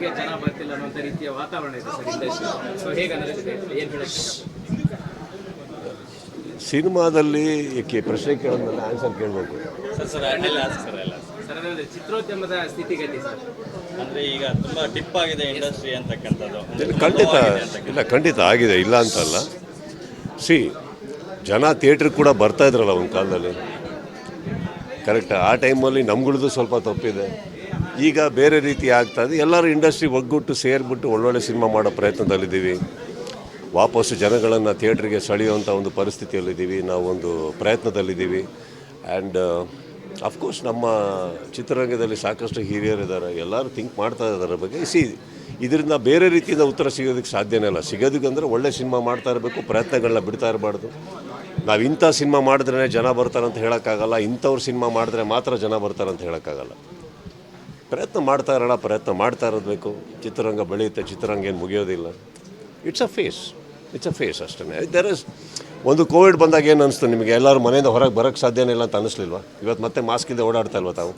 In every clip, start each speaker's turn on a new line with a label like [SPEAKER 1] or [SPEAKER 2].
[SPEAKER 1] ಥಿಯೇಟರ್ಗೆ ಜನ ಬರ್ತಿಲ್ಲ ಅನ್ನೋಂಥ ರೀತಿಯ ವಾತಾವರಣ ಇದೆ ಸರ್ ಇಂಡಸ್ಟ್ರಿ ಸೊ ಹೇಗೆ ಅನ್ನಿಸುತ್ತೆ ಏನು ಹೇಳಕ್ಕೆ
[SPEAKER 2] ಸಿನಿಮಾದಲ್ಲಿ ಏಕೆ ಪ್ರಶ್ನೆ ಕೇಳೋದನ್ನ ಆನ್ಸರ್ ಕೇಳಬೇಕು.
[SPEAKER 3] ಸರ್
[SPEAKER 1] ಅದಂದ್ರೆ ಚಿತ್ರೋದ್ಯಮದ ಸ್ಥಿತಿಗತಿ ಸರ್?
[SPEAKER 3] ಅಂದ್ರೆ ಈಗ ತುಂಬಾ ಟಿಪ್ ಆಗಿದೆ ಇಂಡಸ್ಟ್ರಿ ಅಂತಕ್ಕಂಥದ್ದು.
[SPEAKER 2] ಖಂಡಿತ ಇಲ್ಲ ಖಂಡಿತ ಆಗಿದೆ ಇಲ್ಲ ಅಂತಲ್ಲ. ಸಿ ಜನ ಥಿಯೇಟ್ರಿಗೆ ಕೂಡ ಬರ್ತಾ ಇದ್ರಲ್ಲ ಒಂದು ಕಾಲದಲ್ಲಿ. ಕರೆಕ್ಟ್ ಆ? ಟೈಮಲ್ಲಿ ನಮ್ಗಳದ್ದು ಸ್ವಲ್ಪ ತಪ್ಪಿದೆ. ಈಗ ಬೇರೆ ರೀತಿ ಆಗ್ತಾ ಇದೆ. ಎಲ್ಲರೂ ಇಂಡಸ್ಟ್ರಿ ಒಗ್ಗುಟ್ಟು ಸೇರಿಬಿಟ್ಟು ಒಳ್ಳೊಳ್ಳೆ ಸಿನಿಮಾ ಮಾಡೋ ಪ್ರಯತ್ನದಲ್ಲಿದ್ದೀವಿ. ವಾಪಸ್ಸು ಜನಗಳನ್ನು ಥಿಯೇಟ್ರಿಗೆ ಸೆಳೆಯುವಂಥ ಒಂದು ಪರಿಸ್ಥಿತಿಯಲ್ಲಿದ್ದೀವಿ. ನಾವು ಒಂದು ಪ್ರಯತ್ನದಲ್ಲಿದ್ದೀವಿ. ಆ್ಯಂಡ್ ಅಫ್ಕೋರ್ಸ್ ನಮ್ಮ ಚಿತ್ರರಂಗದಲ್ಲಿ ಸಾಕಷ್ಟು ಹಿರಿಯರಿದ್ದಾರೆ ಎಲ್ಲರೂ ಥಿಂಕ್ ಮಾಡ್ತಾ ಇದ್ದಾರೆ ಬಗ್ಗೆ. ಸಿ ಇದರಿಂದ ಬೇರೆ ರೀತಿಯಿಂದ ಉತ್ತರ ಸಿಗೋದಕ್ಕೆ ಸಾಧ್ಯನೇ ಇಲ್ಲ. ಸಿಗೋದಕ್ಕೆ ಒಳ್ಳೆ ಸಿನಿಮಾ ಮಾಡ್ತಾ ಇರಬೇಕು, ಪ್ರಯತ್ನಗಳನ್ನ ಬಿಡ್ತಾ ಇರಬಾರ್ದು. ನಾವು ಇಂಥ ಸಿನಿಮಾ ಮಾಡಿದ್ರೆ ಜನ ಬರ್ತಾರೆ ಅಂತ ಹೇಳೋಕ್ಕಾಗಲ್ಲ. ಇಂಥವ್ರು ಸಿನಿಮಾ ಮಾಡಿದ್ರೆ ಮಾತ್ರ ಜನ ಬರ್ತಾರೆ ಅಂತ ಹೇಳೋಕ್ಕಾಗಲ್ಲ. ಪ್ರಯತ್ನ ಮಾಡ್ತಾ ಇರೋಣ, ಪ್ರಯತ್ನ ಮಾಡ್ತಾ ಇರಬೇಕು ಚಿತ್ರರಂಗ ಬೆಳೆಯುತ್ತೆ, ಚಿತ್ರರಂಗ ಏನು ಮುಗಿಯೋದಿಲ್ಲ. It's a phase it's a phase ಅಷ್ಟೇ ದರ್ ಇಸ್ ಒಂದು ಕೋವಿಡ್ ಬಂದಾಗ ಏನು ಅನಿಸ್ತು ನಿಮಗೆ? ಎಲ್ಲರೂ ಮನೆಯಿಂದ ಹೊರಗೆ ಬರೋಕ್ಕೆ ಸಾಧ್ಯನೇ ಇಲ್ಲ ಅಂತ ಅನ್ನಿಸ್ಲಿಲ್ವಾ ಇವತ್ತು ಮತ್ತೆ ಮಾಸ್ಕಿಂದ ಓಡಾಡ್ತಾ ಇಲ್ವಾ ತಾವು?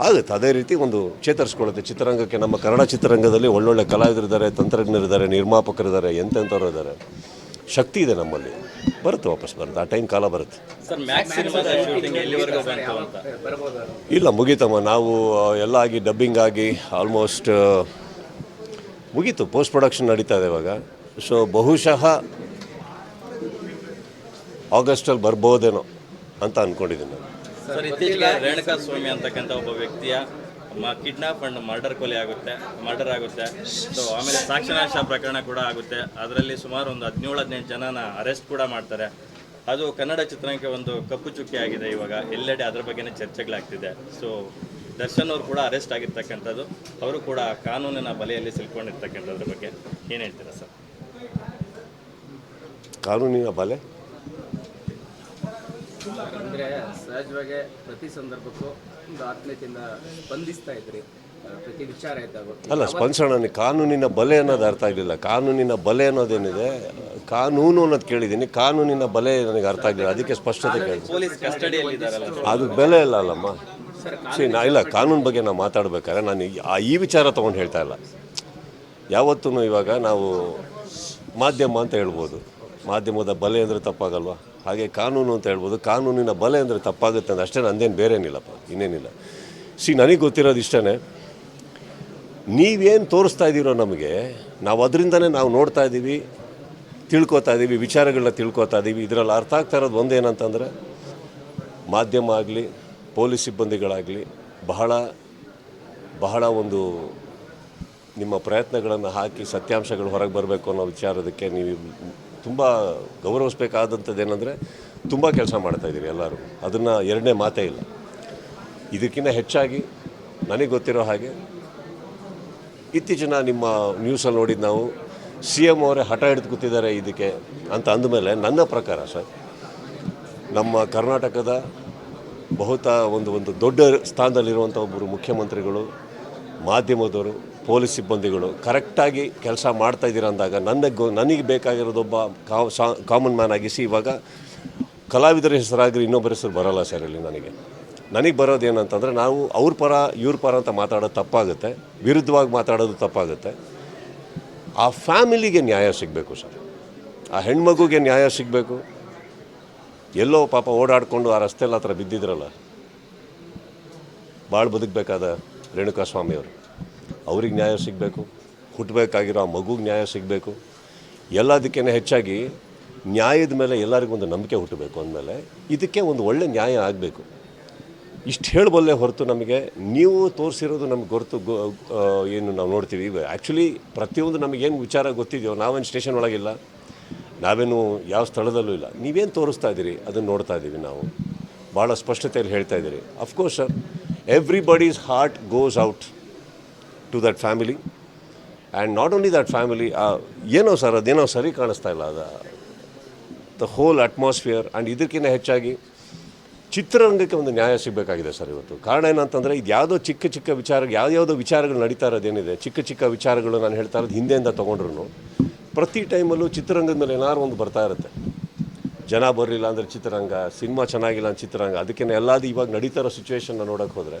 [SPEAKER 2] ಆಗುತ್ತೆ. ಅದೇ ರೀತಿ ಒಂದು ಚೇತರಿಸ್ಕೊಳ್ಳುತ್ತೆ. ಚಿತ್ರರಂಗಕ್ಕೆ ನಮ್ಮ ಕನ್ನಡ ಚಿತ್ರರಂಗದಲ್ಲಿ ಒಳ್ಳೊಳ್ಳೆ ಕಲಾವಿದರಿದ್ದಾರೆ, ತಂತ್ರಜ್ಞರಿದ್ದಾರೆ, ನಿರ್ಮಾಪಕರಿದ್ದಾರೆ ಎಂತೆಂಥವ್ರು ಇದ್ದಾರೆ ಶಕ್ತಿ ಇದೆ ನಮ್ಮಲ್ಲಿ. ಬರುತ್ತೆ ವಾಪಸ್ ಬರುತ್ತೆ. ಆ ಟೈಮ್ ಕಾಲ ಬರುತ್ತೆ. ಇಲ್ಲ ಮುಗೀತಮ್ಮ ನಾವು ಎಲ್ಲ ಆಗಿ ಡಬ್ಬಿಂಗ್ ಆಗಿ ಆಲ್ಮೋಸ್ಟ್ ಮುಗೀತು. ಪೋಸ್ಟ್ ಪ್ರೊಡಕ್ಷನ್ ನಡೀತಾ ಇದೆ ಇವಾಗ. ಸೊ ಬಹುಶಃ ಆಗಸ್ಟಲ್ಲಿ ಬರ್ಬೋದೇನೋ ಅಂತ ಅಂದ್ಕೊಂಡಿದ್ದೀನಿ ನಾನು.
[SPEAKER 3] ರೇಣುಕಾ ಸ್ವಾಮಿ ಅಂತಕ್ಕಂಥ ಒಬ್ಬ ವ್ಯಕ್ತಿಯ ಕಿಡ್ನಾಪ್ ಅಂಡ್ ಮರ್ಡರ್ ಕೊಲೆ ಆಗುತ್ತೆ, ಮರ್ಡರ್ ಆಗುತ್ತೆ. ಸೊ ಆಮೇಲೆ ಸಾಕ್ಷಿನಾಶ ಪ್ರಕರಣ ಕೂಡ ಆಗುತ್ತೆ. ಅದರಲ್ಲಿ ಸುಮಾರು ಒಂದು ಹದಿನೇಳು, ಹದಿನೈದು ಜನನ ಅರೆಸ್ಟ್ ಕೂಡ ಮಾಡ್ತಾರೆ. ಅದು ಕನ್ನಡ ಚಿತ್ರರಂಗಕ್ಕೆ ಒಂದು ಕಪ್ಪು ಚುಕ್ಕಿ ಆಗಿದೆ ಇವಾಗ. ಎಲ್ಲೆಡೆ ಅದ್ರ ಬಗ್ಗೆನೇ ಚರ್ಚೆಗಳಾಗ್ತಿದೆ. ಸೊ ದರ್ಶನ್ ಅವರು ಕೂಡ ಅರೆಸ್ಟ್ ಆಗಿರ್ತಕ್ಕಂಥದ್ದು. ಅವರು ಕೂಡ ಕಾನೂನಿನ ಬಲೆಯಲ್ಲಿ ಸಿಲ್ಕೊಂಡಿರ್ತಕ್ಕಂಥದ್ರ ಬಗ್ಗೆ ಏನು ಹೇಳ್ತೀರಾ ಸರ್?
[SPEAKER 2] ಕಾನೂನಿನ ಬಲೆ?
[SPEAKER 1] ಅಂದರೆ ಸಹಜವಾಗಿ ಪ್ರತಿ ಸಂದರ್ಭಕ್ಕೂ ಒಂದು ಆತ್ಮೀಯತೆಯಿಂದ ಸ್ಪಂದಿಸ್ತಾ ಇದ್ರಿ. ಪ್ರತಿ ವಿಚಾರ ಆಯ್ತಾ
[SPEAKER 2] ಅಲ್ಲ ಸ್ಪಂದಿಸೋಣ ಕಾನೂನಿನ ಬಲೆ ಅನ್ನೋದು ಅರ್ಥ ಆಗಲಿಲ್ಲ. ಕಾನೂನಿನ ಬಲೆ ಅನ್ನೋದೇನಿದೆ? ಕಾನೂನು ಅನ್ನೋದು ಕೇಳಿದ್ದೀನಿ. ಕಾನೂನಿನ ಬಲೆ ನನಗೆ ಅರ್ಥ ಆಗಲಿಲ್ಲ. ಅದಕ್ಕೆ ಸ್ಪಷ್ಟತೆ ಕೇಳಿದೆ.
[SPEAKER 3] ಪೊಲೀಸ್ ಕಸ್ಟಡಿಯಲ್ಲಿ ಇದ್ದಾರಲ್ಲ
[SPEAKER 2] ಅದು ಬೆಲೆ ಇಲ್ಲ ಅಲ್ಲಮ್ಮ. ಸರಿ ನಾ ಇಲ್ಲ ಕಾನೂನು ಬಗ್ಗೆ ನಾವು ಮಾತಾಡ್ಬೇಕಾದ್ರೆ ನಾನು ಈ ವಿಚಾರ ತೊಗೊಂಡು ಹೇಳ್ತಾ ಇಲ್ಲ. ಯಾವತ್ತೂ ಇವಾಗ ನಾವು ಮಾಧ್ಯಮ ಅಂತ ಹೇಳ್ಬೋದು. ಮಾಧ್ಯಮದ ಬಲೆ ಅಂದರೆ ತಪ್ಪಾಗಲ್ವಾ? ಹಾಗೆ ಕಾನೂನು ಅಂತ ಹೇಳ್ಬೋದು, ಕಾನೂನಿನ ಬಲೆ ಅಂದರೆ ತಪ್ಪಾಗುತ್ತೆ ಅಂತ ಅಷ್ಟೇ ನಂದೇನು ಬೇರೇನಿಲ್ಲಪ್ಪ, ಇನ್ನೇನಿಲ್ಲ. ಸಿ ನನಗೆ ಗೊತ್ತಿರೋದು ಇಷ್ಟೇ ನೀವೇನು ತೋರಿಸ್ತಾ ಇದ್ದೀರೋ ನಮಗೆ, ನಾವು ಅದರಿಂದನೇ ನಾವು ನೋಡ್ತಾ ಇದ್ದೀವಿ ತಿಳ್ಕೊತಾ ಇದ್ದೀವಿ ವಿಚಾರಗಳನ್ನ ತಿಳ್ಕೊತಾ ಇದ್ದೀವಿ ಇದರಲ್ಲಿ ಅರ್ಥ ಆಗ್ತಾ ಇರೋದು ಒಂದೇನಂತಂದರೆ, ಮಾಧ್ಯಮ ಆಗಲಿ, ಪೊಲೀಸ್ ಸಿಬ್ಬಂದಿಗಳಾಗಲಿ, ಬಹಳ ಬಹಳ ಒಂದು ನಿಮ್ಮ ಪ್ರಯತ್ನಗಳನ್ನು ಹಾಕಿ ಸತ್ಯಾಂಶಗಳು ಹೊರಗೆ ಬರಬೇಕು ಅನ್ನೋ ವಿಚಾರದಕ್ಕೆ ನೀವು ತುಂಬ ಗೌರವಿಸ್ಬೇಕಾದಂಥದ್ದು ಏನಂದರೆ ತುಂಬ ಕೆಲಸ ಮಾಡ್ತಾಯಿದ್ದೀರಿ ಎಲ್ಲರೂ. ಅದನ್ನು ಎರಡನೇ ಮಾತೇ ಇಲ್ಲ. ಇದಕ್ಕಿಂತ ಹೆಚ್ಚಾಗಿ ನನಗೆ ಗೊತ್ತಿರೋ ಹಾಗೆ ಇತ್ತೀಚಿನ ನಿಮ್ಮ ನ್ಯೂಸಲ್ಲಿ ನೋಡಿದ್ದು ನಾವು ಸಿ ಎಂ ಅವರೇ ಹಠ ಹಿಡಿದು ಕೂತಿದ್ದಾರೆ ಇದಕ್ಕೆ ಅಂತ ಅಂದಮೇಲೆ ನನ್ನ ಪ್ರಕಾರ ಸರ್, ನಮ್ಮ ಕರ್ನಾಟಕದ ಬಹುತ ಒಂದು ಒಂದು ದೊಡ್ಡ ಸ್ಥಾನದಲ್ಲಿರುವಂಥ ಒಬ್ಬರು ಮುಖ್ಯಮಂತ್ರಿಗಳು, ಮಾಧ್ಯಮದವರು ಪೊಲೀಸ್ ಸಿಬ್ಬಂದಿಗಳು ಕರೆಕ್ಟಾಗಿ ಕೆಲಸ ಮಾಡ್ತಾ ಇದ್ದೀರ ಅಂದಾಗ ನನಗೆ ನನಗೆ ಬೇಕಾಗಿರೋದೊಬ್ಬ ಕಾಮನ್ ಮ್ಯಾನ್ ಆಗಿಸಿ. ಇವಾಗ ಕಲಾವಿದರ ಹೆಸರಾಗಿರಿ ಇನ್ನೊಬ್ಬರ ಹೆಸರು ಬರೋಲ್ಲ ಸರ್ ಇಲ್ಲಿ ನನಗೆ. ನನಗೆ ಬರೋದು ಏನಂತಂದರೆ ನಾವು ಅವ್ರ ಪರ, ಇವ್ರ ಪರ ಅಂತ ಮಾತಾಡೋದು ತಪ್ಪಾಗುತ್ತೆ. ವಿರುದ್ಧವಾಗಿ ಮಾತಾಡೋದು ತಪ್ಪಾಗುತ್ತೆ. ಆ ಫ್ಯಾಮಿಲಿಗೆ ನ್ಯಾಯ ಸಿಗಬೇಕು ಸರ್. ಆ ಹೆಣ್ಮಗುಗೆ ನ್ಯಾಯ ಸಿಗಬೇಕು. ಎಲ್ಲೋ ಪಾಪ ಓಡಾಡಿಕೊಂಡು ಆ ರಸ್ತೆಲ್ಲ ಹತ್ರ ಬಿದ್ದಿದ್ರಲ್ಲ. ಭಾಳ ಬದುಕಬೇಕಾದ ರೇಣುಕಾ ಸ್ವಾಮಿಯವರು ಅವ್ರಿಗೆ ನ್ಯಾಯ ಸಿಗಬೇಕು ಹುಟ್ಟಬೇಕಾಗಿರೋ ಆ ಮಗುಗೆ ನ್ಯಾಯ ಸಿಗಬೇಕು. ಎಲ್ಲದಕ್ಕೇ ಹೆಚ್ಚಾಗಿ ನ್ಯಾಯದ ಮೇಲೆ ಎಲ್ಲರಿಗೂ ಒಂದು ನಂಬಿಕೆ ಹುಟ್ಟಬೇಕು ಅಂದಮೇಲೆ ಇದಕ್ಕೆ ಒಂದು ಒಳ್ಳೆ ನ್ಯಾಯ ಆಗಬೇಕು. ಇಷ್ಟು ಹೇಳಬಲ್ಲೆ ಹೊರತು ನಮಗೆ, ನೀವು ತೋರಿಸಿರೋದು ನಮ್ಗೆ ಗೊತ್ತು ಏನು ನಾವು ನೋಡ್ತೀವಿ. ಆ್ಯಕ್ಚುಲಿ ಪ್ರತಿಯೊಂದು ನಮಗೇನು ವಿಚಾರ ಗೊತ್ತಿದೆಯೋ, ನಾವೇನು ಸ್ಟೇಷನ್ ಒಳಗಿಲ್ಲ, ನಾವೇನು ಯಾವ ಸ್ಥಳದಲ್ಲೂ ಇಲ್ಲ. ನೀವೇನು ತೋರಿಸ್ತಾ ಇದ್ದೀರಿ ಅದನ್ನು ನೋಡ್ತಾ ಇದ್ದೀವಿ ನಾವು. ಭಾಳ ಸ್ಪಷ್ಟತೆಯಲ್ಲಿ ಹೇಳ್ತಾ ಇದ್ದೀರಿ. Of course sir everybody's heart goes out to that family and not only that family ಏನೋ ಸರ್, ಅದೇನೋ ಸರಿ ಕಾಣಿಸ್ತಾ ಇಲ್ಲ ಅದು. ದ ಹೋಲ್ ಅಟ್ಮಾಸ್ಫಿಯರ್ ಆ್ಯಂಡ್ ಇದಕ್ಕಿಂತ ಹೆಚ್ಚಾಗಿ ಚಿತ್ರರಂಗಕ್ಕೆ ಒಂದು ನ್ಯಾಯ ಸಿಗಬೇಕಾಗಿದೆ ಸರ್ ಇವತ್ತು. ಕಾರಣ ಏನಂತಂದರೆ, ಇದು ಯಾವುದೋ ಚಿಕ್ಕ ಚಿಕ್ಕ ವಿಚಾರ, ಯಾವ್ಯಾವುದೋ ವಿಚಾರಗಳು ನಡೀತಾ ಇರೋದೇನಿದೆ ಚಿಕ್ಕ ಚಿಕ್ಕ ವಿಚಾರಗಳು ನಾನು ಹೇಳ್ತಾ ಇರೋದು ಹಿಂದೆಯಿಂದ ತೊಗೊಂಡ್ರು ಪ್ರತಿ ಟೈಮಲ್ಲೂ ಚಿತ್ರರಂಗದ ಮೇಲೆ ಏನಾದ್ರು ಒಂದು ಬರ್ತಾ ಇರುತ್ತೆ. ಜನ ಬರಲಿಲ್ಲ ಅಂದರೆ ಚಿತ್ರರಂಗ, ಸಿನಿಮಾ ಚೆನ್ನಾಗಿಲ್ಲ ಅಂತ ಚಿತ್ರರಂಗ ಅದಕ್ಕೆ ಎಲ್ಲಾದು ಇವಾಗ ನಡೀತಾ ಇರೋ ಸಿಚುವೇಶನ್ನ ನೋಡೋಕೆ ಹೋದರೆ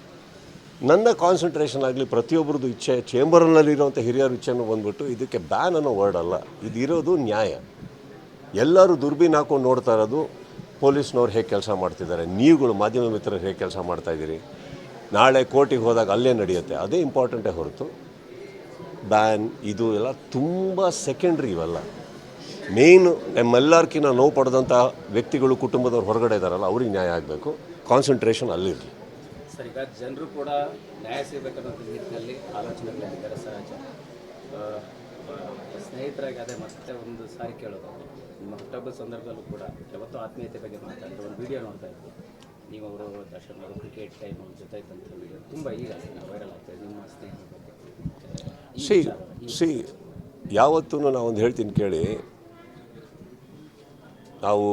[SPEAKER 2] ನನ್ನ ಕಾನ್ಸಂಟ್ರೇಷನ್ ಆಗಲಿ ಪ್ರತಿಯೊಬ್ಬರದ್ದು ಇಚ್ಛೆ ಚೇಂಬರ್ನಲ್ಲಿರುವಂಥ ಹಿರಿಯರ ಇಚ್ಛೆನೂ ಬಂದ್ಬಿಟ್ಟು ಇದಕ್ಕೆ ಬ್ಯಾನ್ ಅನ್ನೋ ವರ್ಡ್ ಅಲ್ಲ. ಇದಿರೋದು ನ್ಯಾಯ. ಎಲ್ಲರೂ ದುರ್ಬೀನ್ ಹಾಕೊಂಡು ನೋಡ್ತಾ ಇರೋದು ಪೊಲೀಸ್ನವ್ರು ಹೇಗೆ ಕೆಲಸ ಮಾಡ್ತಿದ್ದಾರೆ. ನೀವುಗಳು ಮಾಧ್ಯಮ ಮಿತ್ರರು ಹೇಗೆ ಕೆಲಸ ಮಾಡ್ತಾಯಿದ್ದೀರಿ ನಾಳೆ ಕೋರ್ಟಿಗೆ ಹೋದಾಗ ಅಲ್ಲೇ ನಡೆಯುತ್ತೆ. ಅದೇ ಇಂಪಾರ್ಟೆಂಟೇ ಹೊರತು ಬ್ಯಾನ್ ಇದು ಎಲ್ಲ ತುಂಬ ಸೆಕೆಂಡ್ರಿ ಇವೆಲ್ಲ. ಮೇಯ್ನು ನಮ್ಮೆಲ್ಲರ್ಕಿನ್ನ ನೋವು ಪಡೆದಂಥ ವ್ಯಕ್ತಿಗಳು ಕುಟುಂಬದವ್ರು ಹೊರಗಡೆ ಇದ್ದಾರಲ್ಲ ಅವ್ರಿಗೆ ನ್ಯಾಯ ಆಗಬೇಕು. ಕಾನ್ಸಂಟ್ರೇಷನ್ ಅಲ್ಲಿರಲಿ.
[SPEAKER 1] ಸರ್ ಈಗ ಜನರು ಕೂಡ ನ್ಯಾಯ ಸಿಗಬೇಕನ್ನೋ ನಿಟ್ಟಿನಲ್ಲಿ ಆಲೋಚನೆಗಳಿದ್ದಾರೆ ಸಹಜ ಸ್ನೇಹಿತರಾಗಿ ಅದೇ ಮತ್ತೆ ಒಂದು ಸಾರಿ ಕೇಳೋದು. ನಿಮ್ಮ ಹುಟ್ಟಬ್ಬದ ಸಂದರ್ಭದಲ್ಲೂ ಕೂಡ ಯಾವತ್ತೂ ಆತ್ಮೀಯತೆ ಬಗ್ಗೆ ಮಾತಾಡಿದ್ರೆ ಒಂದು ವಿಡಿಯೋ ನೋಡ್ತಾ ಇದ್ವಿ. ನೀವು ಅವರು ದರ್ಶನ್ ಅವರು ಕ್ರಿಕೆಟ್ ಟೈಮ್ ಅವ್ರ ಜೊತೆ ಇದ್ದಂಥ ವಿಡಿಯೋ ತುಂಬ ಈಗ ವೈರಲ್ ಆಗ್ತದೆ ನಿಮ್ಮ ಸ್ನೇಹಿತರ ಬಗ್ಗೆ. ಶ್ರೀ
[SPEAKER 2] ಸಿ ಯಾವತ್ತೂ ನಾವೊಂದು ಹೇಳ್ತೀನಿ ಕೇಳಿ. ನಾವು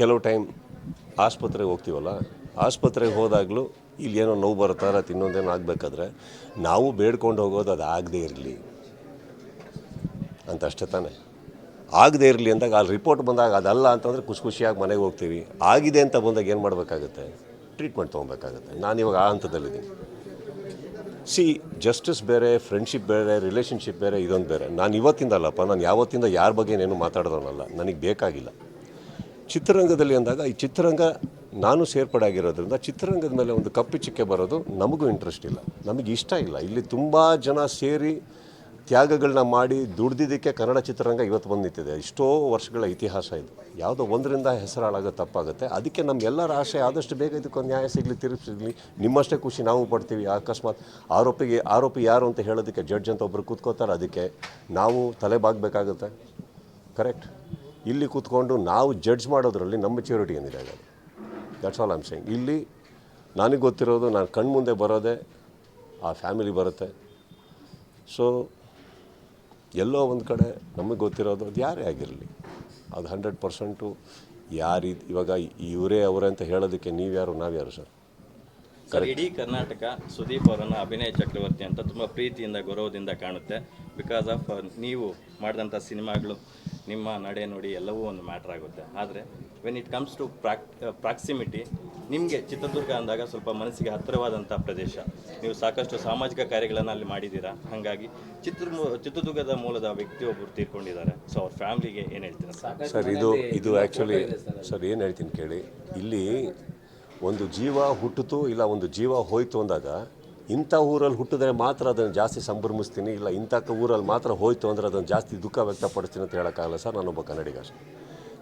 [SPEAKER 2] ಕೆಲವು ಟೈಮ್ ಆಸ್ಪತ್ರೆಗೆ ಹೋಗ್ತೀವಲ್ಲ ಆಸ್ಪತ್ರೆಗೆ ಹೋದಾಗಲೂ ಇಲ್ಲಿ ಏನೋ ನೋವು ಇನ್ನೊಂದೇನೋ ಆಗಬೇಕಾದ್ರೆ ನಾವು ಬೇಡ್ಕೊಂಡು ಹೋಗೋದು ಅದು ಆಗದೇ ಇರಲಿ ಅಂತ ಅಷ್ಟೇ ತಾನೇ. ಆಗದೇ ಇರಲಿ ಅಂದಾಗ ಅಲ್ಲಿ ರಿಪೋರ್ಟ್ ಬಂದಾಗ ಅದಲ್ಲ ಅಂತಂದರೆ ಖುಷಿ ಖುಷಿಯಾಗಿ ಮನೆಗೆ ಹೋಗ್ತೀವಿ. ಆಗಿದೆ ಅಂತ ಬಂದಾಗ ಏನು ಮಾಡಬೇಕಾಗುತ್ತೆ? ಟ್ರೀಟ್ಮೆಂಟ್ ತೊಗೊಬೇಕಾಗುತ್ತೆ. ನಾನು ಇವಾಗ ಆ ಹಂತದಲ್ಲಿದ್ದೀನಿ. ಸಿ ಜಸ್ಟಿಸ್ ಬೇರೆ ಫ್ರೆಂಡ್ಶಿಪ್ ಬೇರೆ ರಿಲೇಷನ್ಶಿಪ್ ಬೇರೆ, ಇದೊಂದು ಬೇರೆ. ನಾನು ಇವತ್ತಿಂದ ಅಲ್ಲಪ್ಪ, ನಾನು ಯಾವತ್ತಿಂದ ಯಾರ ಬಗ್ಗೆ ಏನು ಮಾತಾಡೋದನ್ನಲ್ಲ. ನನಗೆ ಬೇಕಾಗಿಲ್ಲ. ಚಿತ್ರರಂಗದಲ್ಲಿ ಅಂದಾಗ ಈ ಚಿತ್ರರಂಗ ನಾನು ಸೇರ್ಪಡೆ ಆಗಿರೋದ್ರಿಂದ ಚಿತ್ರರಂಗದ ಮೇಲೆ ಒಂದು ಕಪ್ಪು ಚಿಕ್ಕೆ ಬರೋದು ನಮಗೂ ಇಂಟ್ರೆಸ್ಟ್ ಇಲ್ಲ. ನಮಗೆ ಇಷ್ಟ ಇಲ್ಲ. ಇಲ್ಲಿ ತುಂಬ ಜನ ಸೇರಿ ತ್ಯಾಗಗಳನ್ನ ಮಾಡಿ ದುಡ್ದಿದ್ದಕ್ಕೆ ಕನ್ನಡ ಚಿತ್ರರಂಗ ಇವತ್ತು ಬಂದು ನಿಂತಿದೆ ಎಷ್ಟೋ ವರ್ಷಗಳ ಇತಿಹಾಸ ಇದು. ಯಾವುದೋ ಒಂದರಿಂದ ಹೆಸರಾಳಾಗೋದು ತಪ್ಪಾಗುತ್ತೆ. ಅದಕ್ಕೆ ನಮ್ಗೆಲ್ಲರ ಆಸೆ ಆದಷ್ಟು ಬೇಗ ಇದಕ್ಕೊಂದು ನ್ಯಾಯ ಸಿಗಲಿ ಸಿಗಲಿ. ನಿಮ್ಮಷ್ಟೇ ಖುಷಿ ನಾವು ಪಡ್ತೀವಿ. ಅಕಸ್ಮಾತ್ ಆರೋಪಿಗೆ, ಆರೋಪಿ ಯಾರು ಅಂತ ಹೇಳೋದಕ್ಕೆ ಜಡ್ಜ್ ಅಂತ ಒಬ್ಬರು ಕೂತ್ಕೋತಾರೆ. ಅದಕ್ಕೆ ನಾವು ತಲೆ ಬಾಗಬೇಕಾಗುತ್ತೆ ಕರೆಕ್ಟ್ ಇಲ್ಲಿ ಕೂತ್ಕೊಂಡು ನಾವು ಜಡ್ಜ್ ಮಾಡೋದ್ರಲ್ಲಿ ನಮ್ಮ ಮೆಚ್ಯೂರಿಟಿ ಏನಿದೆ ದಟ್ಸ್ ಆಲ್ ಆಮ್ ಸೇಯಿಂಗ್ ಇಲ್ಲಿ ನನಗೆ ಗೊತ್ತಿರೋದು ನಾನು ಕಣ್ಮುಂದೆ ಬರೋದೇ ಆ ಫ್ಯಾಮಿಲಿ ಬರುತ್ತೆ. ಸೊ ಎಲ್ಲೋ ಒಂದು ಕಡೆ ನಮಗೆ ಗೊತ್ತಿರೋದು ಅದು ಯಾರೇ ಆಗಿರಲಿ. ಅದು ಹಂಡ್ರೆಡ್ ಪರ್ಸೆಂಟು ಯಾರು ಇವಾಗ ಇವರೇ ಅವರೇ ಅಂತ ಹೇಳೋದಕ್ಕೆ ನೀವ್ಯಾರು ನಾವ್ಯಾರು ಸರ್?
[SPEAKER 3] ಸರ್ ಇಡೀ ಕರ್ನಾಟಕ ಸುದೀಪ್ ಅವರನ್ನು ಅಭಿನಯ ಚಕ್ರವರ್ತಿ ಅಂತ ತುಂಬ ಪ್ರೀತಿಯಿಂದ ಗೌರವದಿಂದ ಕಾಣುತ್ತೆ. ಬಿಕಾಸ್ ಆಫ್ ನೀವು ಮಾಡಿದಂಥ ಸಿನಿಮಾಗಳು ನಿಮ್ಮ ನಡೆ ನೋಡಿ ಎಲ್ಲವೂ ಒಂದು ಮ್ಯಾಟ್ರ್ ಆಗುತ್ತೆ. ಆದರೆ when it comes to prox proximity ನಿಮಗೆ ಚಿತ್ರದುರ್ಗ ಅಂದಾಗ ಸ್ವಲ್ಪ ಮನಸ್ಸಿಗೆ ಹತ್ತಿರವಾದಂಥ ಪ್ರದೇಶ. ನೀವು ಸಾಕಷ್ಟು ಸಾಮಾಜಿಕ ಕಾರ್ಯಗಳನ್ನು ಅಲ್ಲಿ ಮಾಡಿದ್ದೀರಾ? ಹಾಗಾಗಿ ಚಿತ್ರ ಚಿತ್ರದುರ್ಗದ ಮೂಲದ ವ್ಯಕ್ತಿಯೊಬ್ಬರು ತೀರ್ಕೊಂಡಿದ್ದಾರೆ. ಸೊ ಅವ್ರ ಫ್ಯಾಮ್ಲಿಗೆ ಏನು ಹೇಳ್ತೀರಾ? ಸರ್
[SPEAKER 2] ಸರ್ ಇದು ಇದು ಆ್ಯಕ್ಚುಲಿ ಸರ್ ಏನು ಹೇಳ್ತೀನಿ ಕೇಳಿ. ಇಲ್ಲಿ ಒಂದು ಜೀವ ಹುಟ್ಟಿತು ಇಲ್ಲ ಒಂದು ಜೀವ ಹೋಯ್ತು ಅಂದಾಗ ಇಂಥ ಊರಲ್ಲಿ ಹುಟ್ಟಿದ್ರೆ ಮಾತ್ರ ಅದನ್ನು ಜಾಸ್ತಿ ಸಂಭ್ರಮಿಸ್ತೀನಿ ಇಲ್ಲ ಇಂಥ ಊರಲ್ಲಿ ಮಾತ್ರ ಹೋಯ್ತು ಅಂದರೆ ಅದನ್ನು ಜಾಸ್ತಿ ದುಃಖ ವ್ಯಕ್ತಪಡಿಸ್ತೀನಿ ಅಂತ ಹೇಳೋಕ್ಕಾಗಲ್ಲ ಸರ್ ನಾನೊಬ್ಬ ಕನ್ನಡಿಗ ಅಷ್ಟೇ.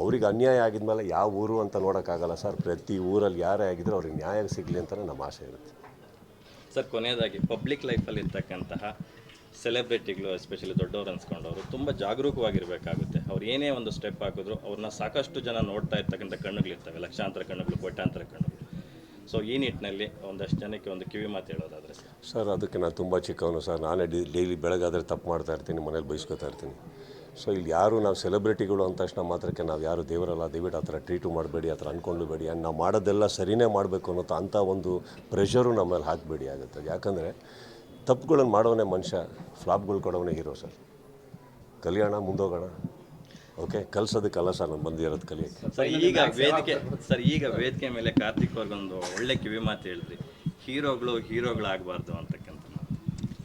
[SPEAKER 2] ಅವ್ರಿಗೆ ಅನ್ಯಾಯ ಆಗಿದ ಮೇಲೆ ಯಾವ ಊರು ಅಂತ ನೋಡೋಕ್ಕಾಗಲ್ಲ ಸರ್. ಪ್ರತಿ ಊರಲ್ಲಿ ಯಾರೇ ಆಗಿದ್ರು ಅವ್ರಿಗೆ ನ್ಯಾಯ ಸಿಗಲಿ ಅಂತಲೇ ನಮ್ಮ ಆಸೆ ಇರುತ್ತೆ.
[SPEAKER 3] ಸರ್ ಕೊನೆಯದಾಗಿ ಪಬ್ಲಿಕ್ ಲೈಫಲ್ಲಿ ಇರ್ತಕ್ಕಂತಹ ಸೆಲೆಬ್ರಿಟಿಗಳು ಎಸ್ಪೆಷಲಿ ದೊಡ್ಡವರು ಅನ್ಸ್ಕೊಂಡವರು ತುಂಬ ಜಾಗರೂಕವಾಗಿರಬೇಕಾಗುತ್ತೆ. ಅವ್ರು ಏನೇ ಒಂದು ಸ್ಟೆಪ್ ಹಾಕಿದ್ರು ಅವ್ರನ್ನ ಸಾಕಷ್ಟು ಜನ ನೋಡ್ತಾ ಇರ್ತಕ್ಕಂಥ ಕಣ್ಣುಗಳಿರ್ತವೆ ಲಕ್ಷಾಂತರ ಕಣ್ಣುಗಳು ಕೋಟ್ಯಾಂತರ ಕಣ್ಣುಗಳು. ಸೊ ಈ ನಿಟ್ಟಿನಲ್ಲಿ ಒಂದಷ್ಟು ಜನಕ್ಕೆ ಒಂದು ಕಿವಿ ಮಾತು ಹೇಳೋದಾದ್ರೆ ಸರ್.
[SPEAKER 2] ಸರ್ ಅದಕ್ಕೆ ನಾನು ತುಂಬ ಚಿಕ್ಕವನು ಸರ್. ನಾನೇ ಡಿ ಡೈಲಿ ಬೆಳಗಾದರೆ ತಪ್ಪು ಮಾಡ್ತಾ ಇರ್ತೀನಿ ಮನೇಲಿ ಬಯಸ್ಕೋತಾ ಇರ್ತೀನಿ. ಸೊ ಇಲ್ಲಿ ಯಾರು ನಾವು ಸೆಲೆಬ್ರಿಟಿಗಳು ಅಂದ ತಕ್ಷಣ ಮಾತ್ರಕ್ಕೆ ನಾವು ಯಾರು ದೇವರಲ್ಲ ದಯವಿಟ್ಟು ಆ ಥರ ಟ್ರೀಟು ಮಾಡಬೇಡಿ ಆ ಥರ ಅಂದ್ಕೊಂಡು ಬೇಡಿ. ಆ್ಯಂಡ್ ನಾವು ಮಾಡೋದೆಲ್ಲ ಸರಿನೇ ಮಾಡಬೇಕು ಅನ್ನೋದು ಅಂಥ ಒಂದು ಪ್ರೆಷರು ನಮ್ಮಲ್ಲಿ ಮೇಲೆ ಹಾಕಬೇಡಿ ಆಗುತ್ತೆ. ಯಾಕಂದರೆ ತಪ್ಪುಗಳನ್ನು ಮಾಡೋನೇ ಮನುಷ್ಯ ಫ್ಲಾಪ್ಗಳು ಕೊಡೋನೇ ಹೀರೋ ಸರ್. ಕಲಿಯೋಣ ಮುಂದೋಗೋಣ. ಓಕೆ ಕಲ್ಸೋದಕ್ಕಲ್ಲ ಸರ್ ನಾನು ಬಂದಿರೋದು ಕಲಿಯೋಕ್ಕೆ.
[SPEAKER 3] ಸರ್ ಈಗ ವೇದಿಕೆ ಸರ್ ಈಗ ವೇದಿಕೆ ಮೇಲೆ ಕಾರ್ತಿಕ್ ಅವ್ರಿಗೊಂದು ಒಳ್ಳೆ ಕಿವಿ ಮಾತು ಹೇಳಿದ್ರಿ ಹೀರೋಗಳು ಹೀರೋಗಳಾಗಬಾರ್ದು ಅಂತಕ್ಕಂಥ ಮಾತು.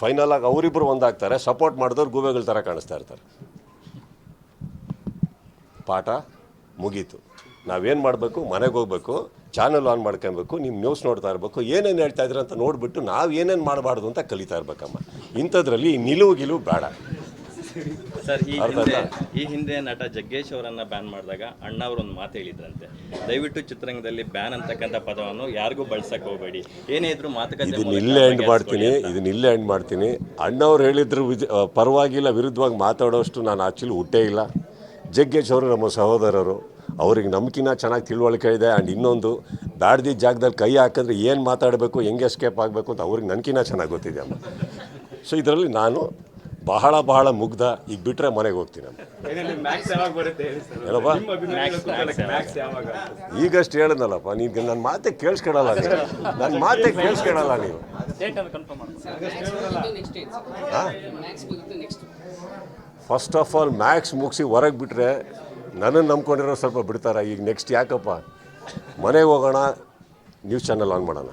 [SPEAKER 2] ಫೈನಲ್ ಆಗಿ ಅವರಿಬ್ಬರು ಒಂದಾಗ್ತಾರೆ ಸಪೋರ್ಟ್ ಮಾಡಿದವ್ರು ಗೂಬೆಗಳ ಥರ ಕಾಣಿಸ್ತಾ ಇರ್ತಾರೆ. ಪಾಠ ಮುಗೀತು. ನಾವೇನು ಮಾಡಬೇಕು? ಮನೆಗೆ ಹೋಗ್ಬೇಕು ಚಾನಲ್ ಆನ್ ಮಾಡ್ಕೊಬೇಕು ನಿಮ್ಮ ನ್ಯೂಸ್ ನೋಡ್ತಾ ಇರಬೇಕು, ಏನೇನು ಹೇಳ್ತಾ ಇದ್ರೆ ಅಂತ ನೋಡಿಬಿಟ್ಟು ನಾವು ಏನೇನು ಮಾಡಬಾರ್ದು ಅಂತ ಕಲಿತಾ ಇರ್ಬೇಕಮ್ಮ. ಇಂಥದ್ರಲ್ಲಿ ನಿಲುವು ಗಿಲುವು ಬೇಡ.
[SPEAKER 3] ಸರ್ ಈ ಹಿಂದೆ ಈ ಹಿಂದೆ ನಟ ಜಗ್ಗೇಶ್ ಅವರನ್ನ ಬ್ಯಾನ್ ಮಾಡಿದಾಗ ಅಣ್ಣ ಅವರು ಒಂದು ಮಾತು ಹೇಳಿದ್ರಂತೆ. ದಯವಿಟ್ಟು ಚಿತ್ರರಂಗದಲ್ಲಿ ಬ್ಯಾನ್ ಅಂತಕ್ಕಂಥ ಪದವನ್ನು ಯಾರಿಗೂ ಬಳಸಕ್ ಹೋಗಬೇಡಿ. ಏನೇ ಇದ್ರು ಮಾತುಕತೆ
[SPEAKER 2] ಇದನ್ನ ಇಲ್ಲೇ ಎಂಡ್ ಮಾಡ್ತೀನಿ. ಇದನ್ನ ಇಲ್ಲೇ ಎಂಡ್ ಮಾಡ್ತೀನಿ. ಅಣ್ಣವ್ರು ಹೇಳಿದ್ರು ಪರವಾಗಿಲ್ಲ ವಿರುದ್ಧವಾಗಿ ಮಾತಾಡೋಷ್ಟು ನಾನು ಆಕ್ಚುಲಿ ಹುಟ್ಟೇ ಇಲ್ಲ. ಜಗ್ಗೇಶ್ ಅವರು ನಮ್ಮ ಸಹೋದರರು. ಅವ್ರಿಗೆ ನಮ್ಕಿನ್ನ ಚೆನ್ನಾಗಿ ತಿಳುವಳಿಕೆ ಇದೆ. ಆ್ಯಂಡ್ ಇನ್ನೊಂದು ಬ್ಯಾಡ್ದಿದ್ದ ಜಾಗದಲ್ಲಿ ಕೈ ಹಾಕಿದ್ರೆ ಏನು ಮಾತಾಡಬೇಕು ಹೆಂಗೆ ಎಸ್ಕೇಪ್ ಆಗಬೇಕು ಅಂತ ಅವ್ರಿಗೆ ನನ್ಕಿನ್ನ ಚೆನ್ನಾಗಿ ಗೊತ್ತಿದೆ ಅಮ್ಮ. ಸೊ ಇದರಲ್ಲಿ ನಾನು ಬಹಳ ಬಹಳ ಮುಗ್ಧ. ಈಗ ಬಿಟ್ಟರೆ ಮನೆಗೆ ಹೋಗ್ತೀನಿ ಅಮ್ಮ
[SPEAKER 1] ಮ್ಯಾಕ್ಸ್ ಯಾವಾಗ ಬರುತ್ತೆ ಹೇಳಿ ಸರ್?
[SPEAKER 2] ಏನಪ್ಪ
[SPEAKER 1] ಮ್ಯಾಕ್ಸ್ ಯಾವಾಗ?
[SPEAKER 2] ಈಗಷ್ಟು ಹೇಳಿದ್ನಲ್ಲಪ್ಪ ನೀನು ನನ್ನ ಮಾತೆ ಕೇಳಿಸ್ಕೊಳಲ್ಲ ನೀವು ನನ್ನ ಮಾತೆ ಕೇಳಿಸ್ಕೊಳಲ್ಲ ನೀವು ಫಸ್ಟ್ ಆಫ್ ಆಲ್ ಮ್ಯಾಕ್ಸ್ ಮುಗಿಸಿ ಹೊರಗೆ ಬಿಟ್ಟರೆ ನನ್ನನ್ನು ನಂಬ್ಕೊಂಡಿರೋ ಸ್ವಲ್ಪ ಬಿಡ್ತಾರೆ. ಈಗ ನೆಕ್ಸ್ಟ್ ಯಾಕಪ್ಪ? ಮನೆಗೆ ಹೋಗೋಣ ನ್ಯೂಸ್ ಚಾನಲ್ ಆನ್ ಮಾಡೋಣ.